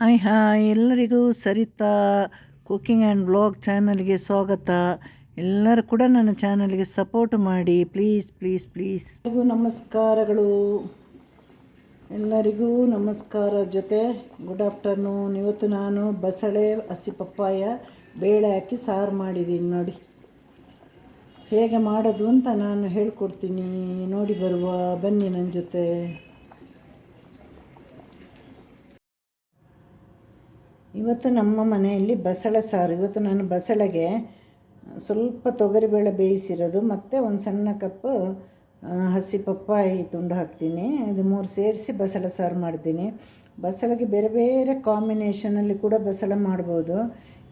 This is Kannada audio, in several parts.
ಹಾಯ್ ಹಾಯ್ ಎಲ್ಲರಿಗೂ ಸರಿತಾ ಕುಕಿಂಗ್ ಆ್ಯಂಡ್ ಬ್ಲಾಗ್ ಚಾನಲ್ಗೆ ಸ್ವಾಗತ. ಎಲ್ಲರೂ ಕೂಡ ನನ್ನ ಚಾನಲ್ಗೆ ಸಪೋರ್ಟ್ ಮಾಡಿ. ಪ್ಲೀಸ್ ಪ್ಲೀಸ್ ಪ್ಲೀಸ್ ಎಲ್ಲರಿಗೂ ನಮಸ್ಕಾರಗಳು. ಎಲ್ಲರಿಗೂ ನಮಸ್ಕಾರ ಜೊತೆ. ಗುಡ್ ಆಫ್ಟರ್ನೂನ್ ಇವತ್ತು ನಾನು ಬಸಳೆ ಹಸಿ ಪಪ್ಪಾಯ ಬೇಳೆ ಹಾಕಿ ಸಾರು ಮಾಡಿದ್ದೀನಿ ನೋಡಿ. ಹೇಗೆ ಮಾಡೋದು ಅಂತ ನಾನು ಹೇಳ್ಕೊಡ್ತೀನಿ. ನೋಡಿ ಬರುವ, ಬನ್ನಿ ನನ್ನ ಜೊತೆ. ಇವತ್ತು ನಮ್ಮ ಮನೆಯಲ್ಲಿ ಬಸಳೆ ಸಾರು. ಇವತ್ತು ನಾನು ಬಸಳೆಗೆ ಸ್ವಲ್ಪ ತೊಗರಿಬೇಳೆ ಬೇಯಿಸಿರೋದು, ಮತ್ತು ಒಂದು ಸಣ್ಣ ಕಪ್ ಹಸಿ ಪಪ್ಪಾಯಿ ತುಂಡು ಹಾಕ್ತೀನಿ. ಇದು ಮೂರು ಸೇರಿಸಿ ಬಸಳೆ ಸಾರು ಮಾಡ್ತೀನಿ. ಬಸಳೆಗೆ ಬೇರೆ ಬೇರೆ ಕಾಂಬಿನೇಷನಲ್ಲಿ ಕೂಡ ಬಸಳೆ ಮಾಡ್ಬೋದು.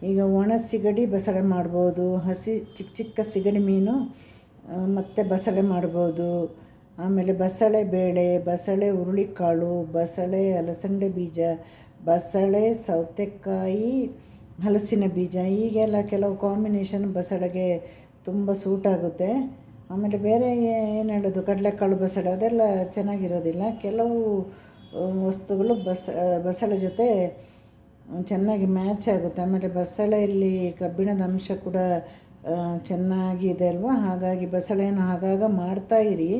ಈಗ ಒಣ ಸಿಗಡಿ ಬಸಳೆ ಮಾಡ್ಬೋದು, ಹಸಿ ಚಿಕ್ಕ ಚಿಕ್ಕ ಸಿಗಡಿ ಮೀನು ಮತ್ತು ಬಸಳೆ ಮಾಡ್ಬೋದು. ಆಮೇಲೆ ಬಸಳೆ ಬೇಳೆ, ಬಸಳೆ ಹುರುಳಿಕಾಳು, ಬಸಳೆ ಅಲಸಂಡೆ ಬೀಜ ಬಸಳೆ, ಸೌತೆಕಾಯಿ, ಹಲಸಿನ ಬೀಜ ಈಗೆಲ್ಲ ಕೆಲವು ಕಾಂಬಿನೇಷನ್ ಬಸಳೆಗೆ ತುಂಬ ಸೂಟ್ ಆಗುತ್ತೆ. ಆಮೇಲೆ ಬೇರೆ ಏನು ಹೇಳೋದು, ಕಡಲೆಕಾಳು ಬಸಳೆ, ಅದೆಲ್ಲ ಚೆನ್ನಾಗಿರೋದಿಲ್ಲ. ಕೆಲವು ವಸ್ತುಗಳು ಬಸ ಬಸಳೆ ಜೊತೆ ಚೆನ್ನಾಗಿ ಮ್ಯಾಚ್ ಆಗುತ್ತೆ. ಆಮೇಲೆ ಬಸಳೆಯಲ್ಲಿ ಕಬ್ಬಿಣದ ಅಂಶ ಕೂಡ ಚೆನ್ನಾಗಿ ಚೆನ್ನಾಗಿದೆ ಅಲ್ವಾ? ಹಾಗಾಗಿ ಬಸಳೆಯನ್ನು ಆಗಾಗ ಇರಿ.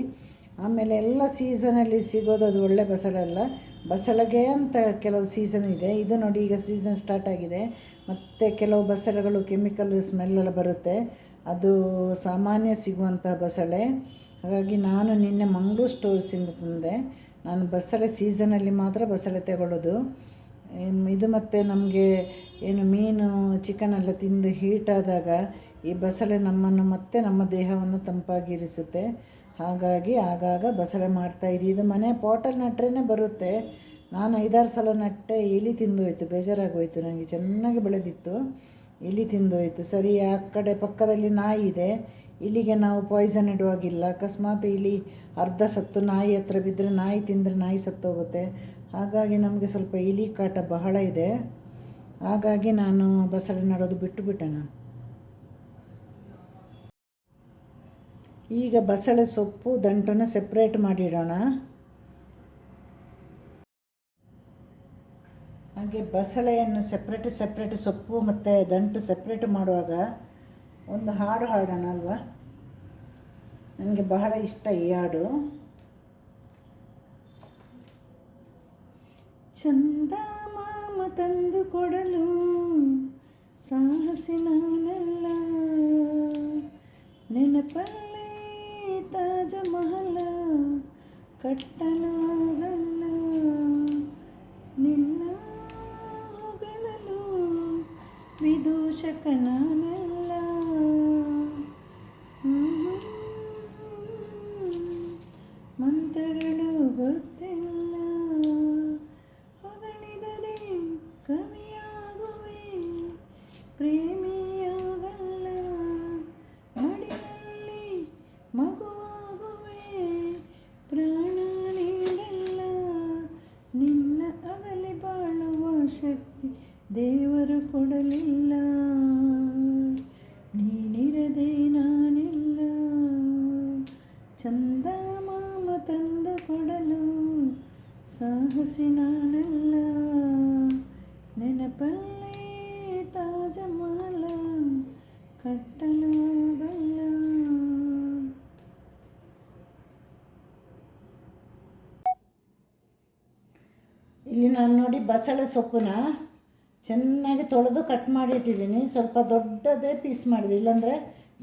ಆಮೇಲೆ ಎಲ್ಲ ಸೀಸನಲ್ಲಿ ಸಿಗೋದು ಅದು ಒಳ್ಳೆ ಬಸಳೆ ಅಲ್ಲ. ಬಸಳೆಗೆ ಅಂತ ಕೆಲವು ಸೀಸನ್ ಇದೆ. ಇದು ನೋಡಿ ಈಗ ಸೀಸನ್ ಸ್ಟಾರ್ಟ್ ಆಗಿದೆ. ಮತ್ತು ಕೆಲವು ಬಸಳೆಗಳು ಕೆಮಿಕಲ್ ಸ್ಮೆಲ್ಲೆಲ್ಲ ಬರುತ್ತೆ. ಅದು ಸಾಮಾನ್ಯ ಸಿಗುವಂಥ ಬಸಳೆ. ಹಾಗಾಗಿ ನಾನು ನಿನ್ನೆ ಮಂಗಳೂರು ಸ್ಟೋರ್ಸಿಂದ ತಂದೆ. ನಾನು ಬಸಳೆ ಸೀಸನಲ್ಲಿ ಮಾತ್ರ ಬಸಳೆ ತಗೊಳ್ಳೋದು. ಇದು ಮತ್ತು ನಮಗೆ ಏನು ಮೀನು ಚಿಕನ್ ಎಲ್ಲ ತಿಂದು ಹೀಟ್ ಆದಾಗ ಈ ಬಸಳೆ ನಮ್ಮನ್ನು ಮತ್ತೆ ನಮ್ಮ ದೇಹವನ್ನು ತಂಪಾಗಿರಿಸುತ್ತೆ. ಹಾಗಾಗಿ ಆಗಾಗ ಬಸಳೆ ಮಾಡ್ತಾಯಿರಿ ಇದು ಮನೆ ಪಾಟಲ್ಲಿ ನಟ್ರೇ ಬರುತ್ತೆ. ನಾನು ಐದಾರು ಸಲ ನಟ್ಟೆ, ಎಲಿ ತಿಂದೋಯ್ತು, ಬೇಜಾರಾಗೋಯ್ತು. ನನಗೆ ಚೆನ್ನಾಗಿ ಬೆಳೆದಿತ್ತು. ಇಲಿ ತಿಂದೋಯ್ತು. ಸರಿ, ಆ ಕಡೆ ಪಕ್ಕದಲ್ಲಿ ನಾಯಿ ಇದೆ. ಇಲ್ಲಿಗೆ ನಾವು ಪಾಯ್ಸನ್ ಇಡುವಾಗಿಲ್ಲ. ಅಕಸ್ಮಾತ್ ಇಲಿ ಅರ್ಧ ಸತ್ತು ನಾಯಿ ಹತ್ರ ಬಿದ್ದರೆ ನಾಯಿ ತಿಂದರೆ ನಾಯಿ ಸತ್ತೋಗುತ್ತೆ. ಹಾಗಾಗಿ ನಮಗೆ ಸ್ವಲ್ಪ ಇಲಿ ಕಾಟ ಬಹಳ ಇದೆ. ಹಾಗಾಗಿ ನಾನು ಬಸಳೆ ನಡೋದು ಬಿಟ್ಟು ಬಿಟ್ಟೆ ನಾನು. ಈಗ ಬಸಳೆ ಸೊಪ್ಪು ದಂಟನ್ನು ಸೆಪ್ರೇಟ್ ಮಾಡಿಡೋಣ. ಹಾಗೆ ಬಸಳೆಯನ್ನು ಸೆಪ್ರೇಟ್ ಸೆಪ್ರೇಟ್ ಸೊಪ್ಪು ಮತ್ತು ದಂಟು ಸೆಪ್ರೇಟ್ ಮಾಡುವಾಗ ಒಂದು ಹಾಡು ಹಾಡೋಣ ಅಲ್ವಾ? ನನಗೆ ಬಹಳ ಇಷ್ಟ ಈ ಹಾಡು. ಚಂದ ಮಾಮ ತಂದು ಕೊಡಲು ಸಾಹಸಿ ನಾನಲ್ಲ ನೆನಪಲ್ಲಿ ತಾಜ ಮಹಲ ಕಟ್ಟಲಾಗಲ್ಲ. ನಿನ್ನ ಹೊಗಳಲು ವಿದೂಷಕ ಸಾಹಸಿ ನೆನಪಲ್ಲಿ ನೆನಪಲ್ಲೇ ತಾಜ ಮಾಲ ಕಟ್ಟಲು ಆಗಲ್ಲ ಇಲ್ಲಿ ನಾನು ನೋಡಿ ಬಸಳೆ ಸೊಪ್ಪನ್ನ ಚೆನ್ನಾಗಿ ತೊಳೆದು ಕಟ್ ಮಾಡಿ ಇಟ್ಟಿದ್ದೀನಿ ಸ್ವಲ್ಪ ದೊಡ್ಡದೇ ಪೀಸ್ ಮಾಡಿದೆ. ಇಲ್ಲಾಂದರೆ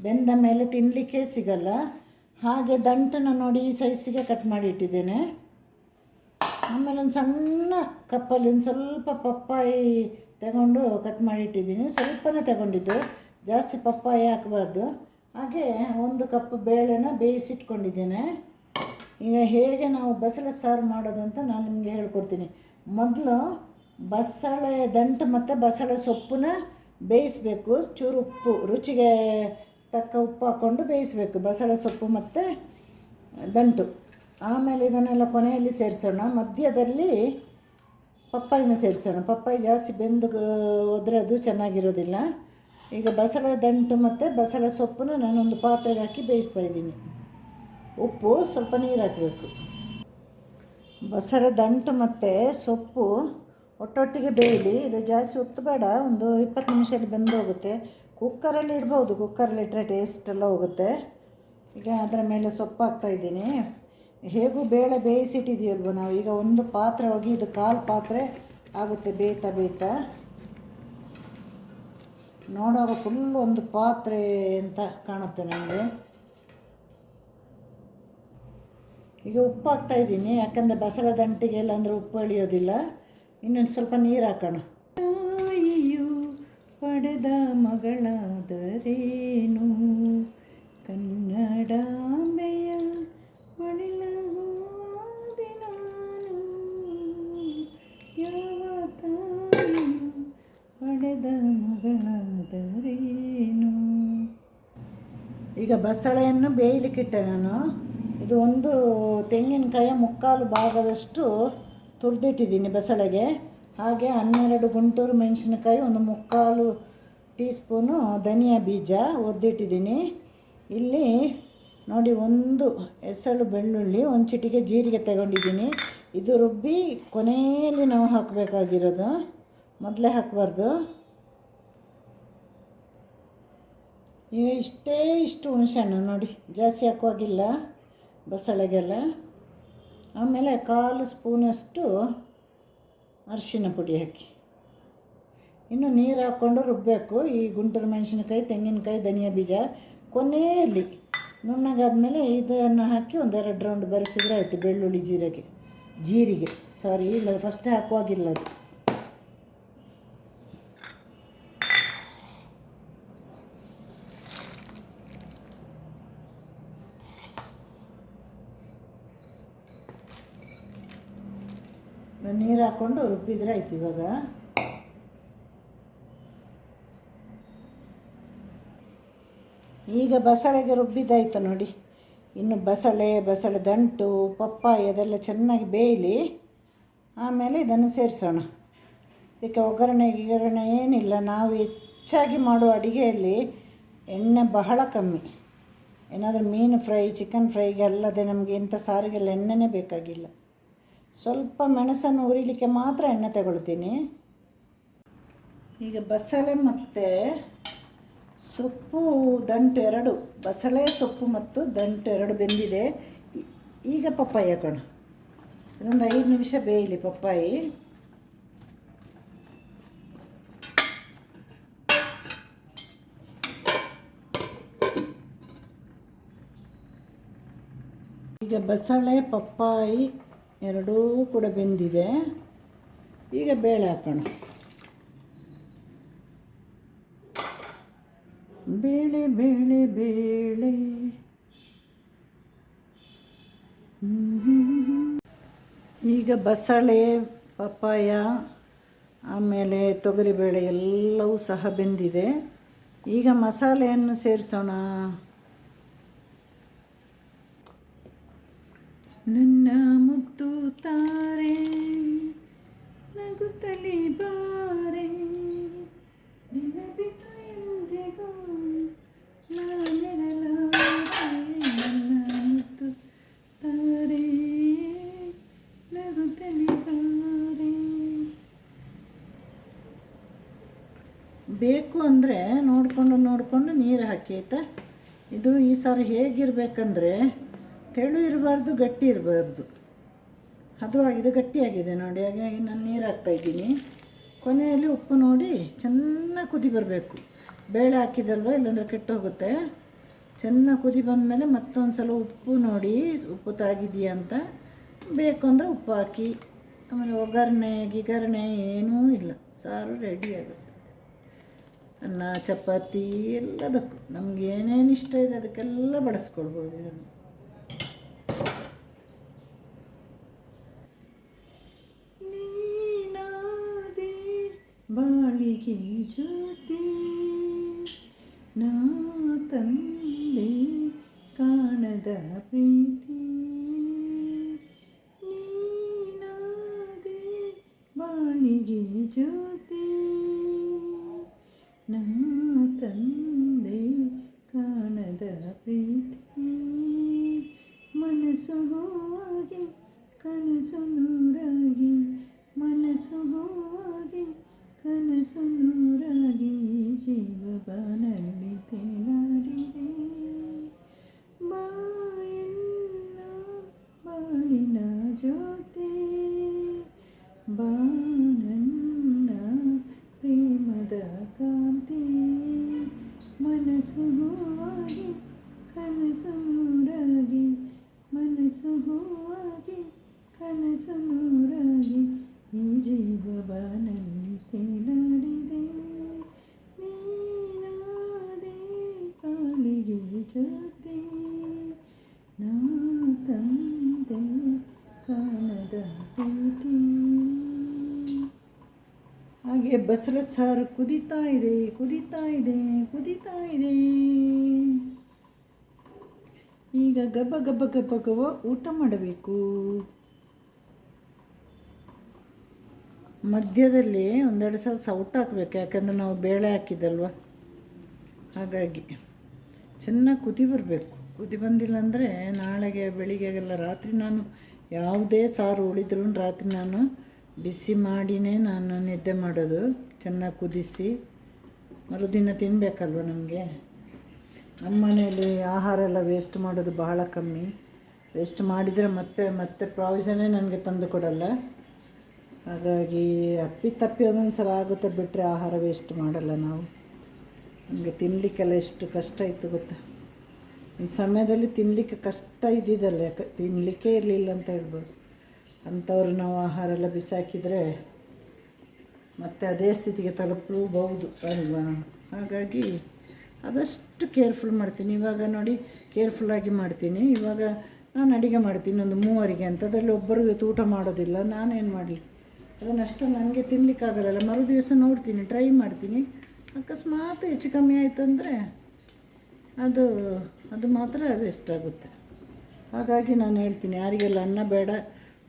ಬೆಂದ ಮೇಲೆ ತಿನ್ನಲಿಕ್ಕೆ ಸಿಗಲ್ಲ. ಹಾಗೆ ದಂಟನ್ನು ನೋಡಿ ಈ ಸೈಜಿಗೆ ಕಟ್ ಮಾಡಿ ಇಟ್ಟಿದ್ದೇನೆ ಆಮೇಲೆ ಒಂದು ಸಣ್ಣ ಕಪ್ಪಲ್ಲಿ ಒಂದು ಸ್ವಲ್ಪ ಪಪ್ಪಾಯಿ ತಗೊಂಡು ಕಟ್ ಮಾಡಿ ಇಟ್ಟಿದ್ದೀನಿ ಸ್ವಲ್ಪನೇ ತಗೊಂಡಿದ್ದು. ಜಾಸ್ತಿ ಪಪ್ಪಾಯಿ ಹಾಕಬಾರ್ದು. ಹಾಗೆ ಒಂದು ಕಪ್ ಬೇಳೆನ ಬೇಯಿಸಿಟ್ಕೊಂಡಿದ್ದೇನೆ. ಈಗ ಹೇಗೆ ನಾವು ಬಸಳೆ ಸಾರು ಮಾಡೋದು ಅಂತ ನಾನು ನಿಮಗೆ ಹೇಳ್ಕೊಡ್ತೀನಿ. ಮೊದಲು ಬಸಳೆ ದಂಟು ಮತ್ತು ಬಸಳೆ ಸೊಪ್ಪನ್ನ ಬೇಯಿಸಬೇಕು. ಚೂರು ಉಪ್ಪು, ರುಚಿಗೆ ತಕ್ಕ ಉಪ್ಪು ಹಾಕ್ಕೊಂಡು ಬೇಯಿಸಬೇಕು. ಬಸಳೆ ಸೊಪ್ಪು ಮತ್ತು ದಂಟು. ಆಮೇಲೆ ಇದನ್ನೆಲ್ಲ ಕೊನೆಯಲ್ಲಿ ಸೇರಿಸೋಣ. ಮಧ್ಯದಲ್ಲಿ ಪಪ್ಪಾಯಿನ ಸೇರಿಸೋಣ. ಪಪ್ಪಾಯಿ ಜಾಸ್ತಿ ಬೆಂದು ಹೋದರೆ ಅದು ಚೆನ್ನಾಗಿರೋದಿಲ್ಲ. ಈಗ ಬಸಳೆ ದಂಟು ಮತ್ತು ಬಸಳೆ ಸೊಪ್ಪನ್ನ ನಾನೊಂದು ಪಾತ್ರೆಗೆ ಹಾಕಿ ಬೇಯಿಸ್ತಾ ಇದ್ದೀನಿ. ಉಪ್ಪು, ಸ್ವಲ್ಪ ನೀರು ಹಾಕಬೇಕು. ಬಸಳೆ ದಂಟು ಮತ್ತು ಸೊಪ್ಪು ಒಟ್ಟೊಟ್ಟಿಗೆ ಬೇಯಲಿ. ಇದು ಜಾಸ್ತಿ ಹೊತ್ತು ಬೇಡ ಒಂದು ಇಪ್ಪತ್ತು ನಿಮಿಷದಲ್ಲಿ ಬೆಂದು ಹೋಗುತ್ತೆ. ಕುಕ್ಕರಲ್ಲಿ ಇಡ್ಬೋದು. ಕುಕ್ಕರಲ್ಲಿ ಇಟ್ಟರೆ ಟೇಸ್ಟ್ ಎಲ್ಲ ಹೋಗುತ್ತೆ. ಈಗ ಅದರ ಮೇಲೆ ಸೊಪ್ಪು ಹಾಕ್ತಾ ಇದ್ದೀನಿ. ಹೇಗೂ ಬೇಳೆ ಬೇಯಿಸಿಟ್ಟಿದೀವಲ್ವ ನಾವು? ಈಗ ಒಂದು ಪಾತ್ರೆ ಹೋಗಿ ಇದು ಕಾಲು ಪಾತ್ರೆ ಆಗುತ್ತೆ ಬೇಯ್ತಾ ಬೇಯ್ತಾ. ನೋಡುವಾಗ ಫುಲ್ ಒಂದು ಪಾತ್ರೆ ಅಂತ ಕಾಣುತ್ತೆ ನನಗೆ ಈಗ ಉಪ್ಪು ಹಾಕ್ತಾ ಇದ್ದೀನಿ, ಯಾಕಂದರೆ ಬಸಳೆ ದಂಟಿಗೆ ಇಲ್ಲ ಅಂದರೆ ಉಪ್ಪು ಎಳಿಯೋದಿಲ್ಲ. ಇನ್ನೊಂದು ಸ್ವಲ್ಪ ನೀರು ಹಾಕೋಣ. ತಾಯಿಯು ಪಡೆದ ಮಗಳಾದರೇನು? ಕನ್ನಡಾಂಬೆಯ ಮಣಿಲವಾದೆ ನಾನು ಯಾವ ತಾಯಿಯು ಪಡೆದ ಮಗಳಾದರೇನು? ಈಗ ಬಸಳೆಯನ್ನು ಬೇಯಲಿಕ್ಕಿಟ್ಟೆ ನಾನು. ಇದು ಒಂದು ತೆಂಗಿನಕಾಯ ಮುಕ್ಕಾಲು ಭಾಗದಷ್ಟು ತುರಿದಿಟ್ಟಿದ್ದೀನಿ ಬಸಳೆಗೆ. ಹಾಗೆ ಹನ್ನೆರಡು ಗುಂಟೂರು ಮೆಣಸಿನಕಾಯಿ, ಒಂದು ಮುಕ್ಕಾಲು ಟೀ ಸ್ಪೂನು ಧನಿಯಾ ಬೀಜ ಒದ್ದಿಟ್ಟಿದ್ದೀನಿ. ಇಲ್ಲಿ ನೋಡಿ, ಒಂದು ಎಸಳು ಬೆಳ್ಳುಳ್ಳಿ, ಒಂದು ಚಿಟಿಕೆ ಜೀರಿಗೆ ತಗೊಂಡಿದ್ದೀನಿ. ಇದು ರುಬ್ಬಿ ಕೊನೆಯಲ್ಲಿ ನಾವು ಹಾಕಬೇಕಾಗಿರೋದು. ಮೊದಲೇ ಹಾಕಬಾರ್ದು ಈಗ ಇಷ್ಟೇ ಇಷ್ಟು ಹುಣಸೆಹಣ್ಣು ನೋಡಿ. ಜಾಸ್ತಿ ಹಾಕುವಾಗಿಲ್ಲ ಬಸಳೆಗೆಲ್ಲ. ಆಮೇಲೆ ಕಾಲು ಸ್ಪೂನಷ್ಟು ಅರಿಶಿನ ಪುಡಿ ಹಾಕಿ. ಇನ್ನು ನೀರು ಹಾಕ್ಕೊಂಡು ರುಬ್ಬಬೇಕು ಈ ಗುಂಟೂರು ಮೆಣಸಿನಕಾಯಿ, ತೆಂಗಿನಕಾಯಿ, ಧನಿಯಾ ಬೀಜ, ಕೊನೆಯಲ್ಲಿ ನುಣ್ಣಗಾದ್ಮೇಲೆ ಇದನ್ನು ಹಾಕಿ ಒಂದೆರಡು ರೌಂಡ್ ಬರೆಸಿದ್ರೆ ಆಯಿತು ಬೆಳ್ಳುಳ್ಳಿ ಜೀರಿಗೆ. ಜೀರಿಗೆ. ಸಾರಿ ಇಲ್ಲ ಫಸ್ಟ್ ಹಾಕುವಾಗಿಲ್ಲ ಅದು. ನೀರು ಹಾಕ್ಕೊಂಡು ರುಬ್ಬಿದ್ರೆ ಆಯ್ತು ಇವಾಗ. ಈಗ ಬಸಳೆಗೆ ರುಬ್ಬಿದ್ದಾಯ್ತು ನೋಡಿ. ಇನ್ನು ಬಸಳೆ ಬಸಳೆ ದಂಟು, ಪಪ್ಪಾಯಿ ಅದೆಲ್ಲ ಚೆನ್ನಾಗಿ ಬೇಯಲಿ. ಆಮೇಲೆ ಇದನ್ನು ಸೇರಿಸೋಣ. ಇದಕ್ಕೆ ಒಗ್ಗರಣೆ ಗಿಗರಣೆ ಏನಿಲ್ಲ. ನಾವು ಹೆಚ್ಚಾಗಿ ಮಾಡುವ ಅಡುಗೆಯಲ್ಲಿ ಎಣ್ಣೆ ಬಹಳ ಕಮ್ಮಿ. ಏನಾದರೂ ಮೀನು ಫ್ರೈ, ಚಿಕನ್ ಫ್ರೈಗೆ ಅಲ್ಲದೆ ನಮಗೆ ಇಂಥ ಸಾರಿಗೆಲ್ಲ ಎಣ್ಣೆನೇ ಬೇಕಾಗಿಲ್ಲ. ಸ್ವಲ್ಪ ಮೆಣಸನ್ನು ಉರಿಲಿಕ್ಕೆ ಮಾತ್ರ ಎಣ್ಣೆ ತಗೊಳ್ತೀನಿ. ಈಗ ಬಸಳೆ ಮತ್ತು ಸೊಪ್ಪು ದಂಟು ಎರಡು. ಬಸಳೆ, ಸೊಪ್ಪು ಮತ್ತು ದಂಟು ಎರಡು ಬೆಂದಿದೆ. ಈಗ ಪಪ್ಪಾಯಿ ಹಾಕೋಣ. ಇದೊಂದು ಐದು ನಿಮಿಷ ಬೇಯಲಿ ಪಪ್ಪಾಯಿ. ಈಗ ಬಸಳೆ, ಪಪ್ಪಾಯಿ ಎರಡೂ ಕೂಡ ಬೆಂದಿದೆ. ಈಗ ಬೇಳೆ ಹಾಕೋಣ. ಬೇಳೆ ಬೇಳೆ ಬೇಳೆ. ಈಗ ಬಸಳೆ, ಪಪ್ಪಾಯ, ಆಮೇಲೆ ತೊಗರಿಬೇಳೆ ಎಲ್ಲವೂ ಸಹ ಬೆಂದಿದೆ. ಈಗ ಮಸಾಲೆಯನ್ನು ಸೇರಿಸೋಣ. ನನ್ನ ಮುದ್ದು ತಾರೆ, ನಗುತ್ತಲಿ ಬಾರೆ. ನಿನ್ನ ಬಿಟ್ಟು ಎಂದಿಗೂ ನನ್ನ ಮುದ್ದು ಬಾರೆ. ಬೇಕು ಅಂದರೆ ನೋಡಿಕೊಂಡು ನೋಡಿಕೊಂಡು ನೀರು ಹಾಕಿ ಆಯಿತಾ? ಇದು ಈ ಸಾರಿ ಹೇಗಿರಬೇಕಂದ್ರೆ ತೆಳು ಇರಬಾರ್ದು, ಗಟ್ಟಿ ಇರಬಾರ್ದು. ಹದವಾಗಿದೆ ಗಟ್ಟಿಯಾಗಿದೆ ನೋಡಿ ಹಾಗಾಗಿ ನಾನು ನೀರು ಹಾಕ್ತಾಯಿದ್ದೀನಿ ಕೊನೆಯಲ್ಲಿ ಉಪ್ಪು ನೋಡಿ, ಚೆನ್ನಾಗಿ ಕುದಿ ಬರಬೇಕು. ಬೇಳೆ ಹಾಕಿದಲ್ವ, ಇಲ್ಲಾಂದರೆ ಕೆಟ್ಟೋಗುತ್ತೆ. ಚೆನ್ನಾಗಿ ಕುದಿ ಬಂದಮೇಲೆ ಮತ್ತೊಂದು ಸಲ ಉಪ್ಪು ನೋಡಿ, ಉಪ್ಪು ತಾಗಿದೆಯಾ ಅಂತ. ಬೇಕು ಅಂದರೆ ಉಪ್ಪು ಹಾಕಿ, ಆಮೇಲೆ ಒಗ್ಗರಣೆ, ಗಿಗರಣೆ ಏನೂ ಇಲ್ಲ. ಸಾರು ರೆಡಿ ಆಗುತ್ತೆ. ಅನ್ನ, ಚಪಾತಿ ಎಲ್ಲದಕ್ಕೂ. ನಮ್ಗೆ ಏನೇನು ಇಷ್ಟ ಇದೆ ಅದಕ್ಕೆಲ್ಲ ಬಳಸ್ಕೊಳ್ಬೋದು ಇದನ್ನು ನೀನಾದೆ ಬಾಳಿಗೆ ಜ್ಯೋತಿ ನಾ ತಂದೆ ಕಾಣದ ಪ್ರೀತಿ ಬಾನಲ್ಲಿ ತೇಲಾಡಿದೆ ಬಾಯನ್ನ ಬಾಳಿನ ಜೊತೆ ಬಾನನ್ನ ಪ್ರೇಮದ ಕಾಂತಿ. ಮನಸ್ಸು ಹೂವಾಗಿ, ಕನಸು ಮೂರಾಗಿ, ಮನಸ್ಸು ಹೂವಾಗಿ, ಕನಸು ಮೂರಾಗಿ ಈ ಜೀವ ಬಾನಲ್ಲಿ ತೇಲಾಡಿದೆ. ಜ್ಯೋತಿ ನಾ ತಂದೆ ಕಾಣದ ಪ್ರೀತಿ. ಹಾಗೆ ಬಸರ ಸಾರು ಕುದೀತಾ ಇದೆ ಕುದೀತಾ ಇದೆ ಕುದೀತಾ ಇದೆ. ಈಗ ಗಬ್ಬ ಗಬ್ಬ ಗಬ್ಬ ಗಬ್ಬ ಊಟ ಮಾಡಬೇಕು. ಮಧ್ಯದಲ್ಲಿ ಒಂದೆರಡು ಸಲ ಸೌಟ್ ಹಾಕ್ಬೇಕು, ಯಾಕಂದ್ರೆ ನಾವು ಬೇಳೆ ಹಾಕಿದ್ದಲ್ವ? ಹಾಗಾಗಿ. ಚೆನ್ನಾಗಿ ಕುದಿ ಬರಬೇಕು. ಕುದಿ ಬಂದಿಲ್ಲ ಅಂದರೆ ನಾಳೆಗೆ ಬೆಳಿಗ್ಗೆಗೆಲ್ಲ ರಾತ್ರಿ ನಾನು ಯಾವುದೇ ಸಾರು ಉಳಿದ್ರೂ ರಾತ್ರಿ ನಾನು ಬಿಸಿ ಮಾಡಿನೇ ನಾನು ನಿದ್ದೆ ಮಾಡೋದು. ಚೆನ್ನಾಗಿ ಕುದಿಸಿ ಮರುದಿನ ತಿನ್ನಬೇಕಲ್ವ ನಮಗೆ? ನಮ್ಮ ಮನೆಯಲ್ಲಿ ಆಹಾರ ಎಲ್ಲ ವೇಸ್ಟ್ ಮಾಡೋದು ಬಹಳ ಕಮ್ಮಿ. ವೇಸ್ಟ್ ಮಾಡಿದರೆ ಮತ್ತೆ ಮತ್ತೆ ಪ್ರಾವಿಷನ್ನೇ ನನಗೆ ತಂದು ಕೊಡಲ್ಲ. ಹಾಗಾಗಿ ಅಪ್ಪಿ ತಪ್ಪಿ ಒಂದೊಂದು ಸಲ ಆಗುತ್ತೆ ಬಿಟ್ಟರೆ ಆಹಾರ ವೇಸ್ಟ್ ಮಾಡಲ್ಲ ನಾವು. ನಮಗೆ ತಿನ್ನಲಿಕ್ಕೆಲ್ಲ ಎಷ್ಟು ಕಷ್ಟ ಇತ್ತು ಗೊತ್ತಾ? ಈ ಸಮಯದಲ್ಲಿ ತಿನ್ನಲಿಕ್ಕೆ ಕಷ್ಟ ಇದ್ದಿದ್ದಲ್ಲ ತಿನ್ನಲಿಕ್ಕೆ ಇರಲಿಲ್ಲ ಅಂತ ಹೇಳ್ಬೋದು. ಅಂಥವ್ರು ನಾವು ಆಹಾರ ಎಲ್ಲ ಬಿಸಾಕಿದರೆ ಮತ್ತೆ ಅದೇ ಸ್ಥಿತಿಗೆ ತಲುಪಬಹುದು ಅಲ್ವಾ? ಹಾಗಾಗಿ ಆದಷ್ಟು ಕೇರ್ಫುಲ್ ಮಾಡ್ತೀನಿ. ಇವಾಗ ನೋಡಿ ಕೇರ್ಫುಲ್ಲಾಗಿ ಮಾಡ್ತೀನಿ. ಇವಾಗ ನಾನು ಅಡುಗೆ ಮಾಡ್ತೀನಿ, ಒಂದು ಮೂವರಿಗೆ ಅಂತ. ಅದರಲ್ಲಿ ಒಬ್ಬರು ಊಟ ಮಾಡೋದಿಲ್ಲ, ನಾನೇನು ಮಾಡಲಿ? ಅದನ್ನಷ್ಟು ನನಗೆ ತಿನ್ನಲಿಕ್ಕಾಗಲ್ಲ ಮರು ದಿವಸ ನೋಡ್ತೀನಿ, ಟ್ರೈ ಮಾಡ್ತೀನಿ. ಅಕಸ್ಮಾತ್ ಹೆಚ್ಚು ಕಮ್ಮಿ ಆಯಿತಂದರೆ ಅದು ಅದು ಮಾತ್ರ ವೇಸ್ಟ್ ಆಗುತ್ತೆ. ಹಾಗಾಗಿ ನಾನು ಹೇಳ್ತೀನಿ, ಯಾರಿಗೆಲ್ಲ ಅನ್ನ ಬೇಡ,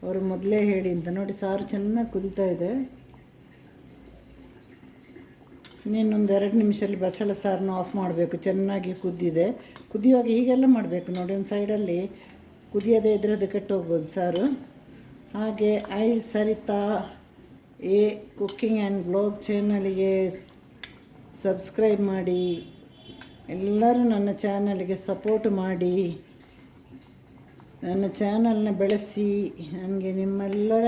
ಅವರು ಮೊದಲೇ ಹೇಳಿ ಅಂತ. ನೋಡಿ, ಸಾರು ಚೆನ್ನಾಗಿ ಕುದೀತಾ ಇದೆ. ಇನ್ನೇನೊಂದು ಎರಡು ನಿಮಿಷದಲ್ಲಿ ಬಸಳೆ ಸಾರನ್ನು ಆಫ್ ಮಾಡಬೇಕು. ಚೆನ್ನಾಗಿ ಕುದ್ದಿದೆ. ಕುದಿಯುವಾಗ ಹೀಗೆಲ್ಲ ಮಾಡಬೇಕು. ನೋಡಿ, ಒಂದು ಸೈಡಲ್ಲಿ ಕುದಿಯೋದೇ ಇದ್ರೆ ಅದು ಕೆಟ್ಟೋಗ್ಬೋದು ಸಾರು. ಹಾಗೆ, I Saritha a cooking and blog ಚಾನಲಿಗೆ subscribe ಮಾಡಿ. ಎಲ್ಲರೂ ನನ್ನ ಚಾನಲ್ಗೆ ಸಪೋರ್ಟ್ ಮಾಡಿ. ನನ್ನ ಚಾನಲ್ನ ಬೆಳೆಸಿ. ನನಗೆ ನಿಮ್ಮೆಲ್ಲರ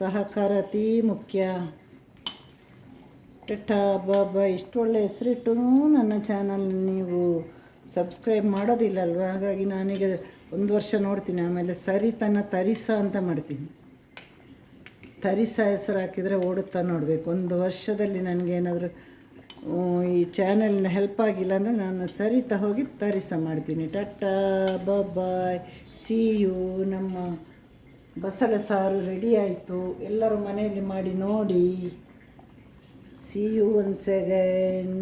ಸಹಕಾರ ಅತೀ ಮುಖ್ಯ. ಟಟಾ ಬಾಬಾ, ಇಷ್ಟು ಒಳ್ಳೆ ಹೆಸರಿಟ್ಟು ನನ್ನ ಚಾನಲ್ ನೀವು ಸಬ್ಸ್ಕ್ರೈಬ್ ಮಾಡೋದಿಲ್ಲಲ್ವ? ಹಾಗಾಗಿ ನಾನೀಗ ಒಂದು ವರ್ಷ ನೋಡ್ತೀನಿ, ಆಮೇಲೆ ಸರಿತನ ತರಿಸ ಅಂತ ಮಾಡ್ತೀನಿ. ತರಿಸ ಹೆಸರು ಹಾಕಿದರೆ ಓಡುತ್ತಾ ನೋಡಬೇಕು. ಒಂದು ವರ್ಷದಲ್ಲಿ ನನಗೇನಾದರೂ ಈ ಚಾನಲ್ನ ಹೆಲ್ಪ್ ಆಗಿಲ್ಲ ಅಂದರೆ ನಾನು ಸರಿತಾ ಹೋಗಿ ತರಿಸ ಮಾಡ್ತೀನಿ. ಟಟ್ಟಾ ಬಾಯ್ ಸಿ ಯು ನಮ್ಮ ಬಸಳೆ ಸಾರು ರೆಡಿ ಆಯಿತು. ಎಲ್ಲರೂ ಮನೆಯಲ್ಲಿ ಮಾಡಿ ನೋಡಿ. C you one again